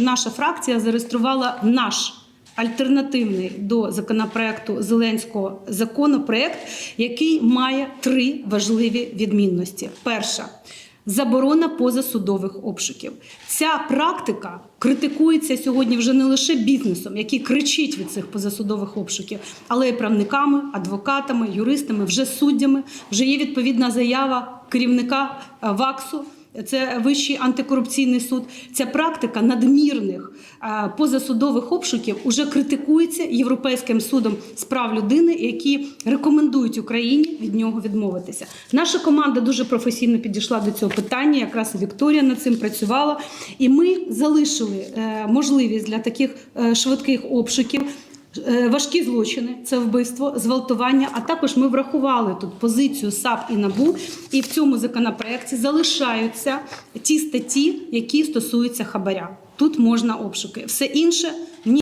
Наша фракція зареєструвала наш альтернативний до законопроекту Зеленського законопроект, який має три важливі відмінності. Перша заборона позасудових обшуків. Ця практика критикується сьогодні вже не лише бізнесом, який кричить від цих позасудових обшуків, але й правниками, адвокатами, юристами, вже суддями. Вже є відповідна заява керівника е, ВАКСу. Це Вищий антикорупційний суд. Ця практика надмірних е, позасудових обшуків уже критикується Європейським судом з прав людини, які рекомендують Україні від нього відмовитися. Наша команда дуже професійно підійшла до цього питання. Якраз Вікторія над цим працювала, і ми залишили е, можливість для таких е, швидких обшуків. Е, Важкі злочини це вбивство, зґвалтування. А також ми врахували тут позицію САП і НАБУ, і в цьому законопроекті залишаються ті статті, які стосуються хабаря. Тут можна обшуки. Все інше ні.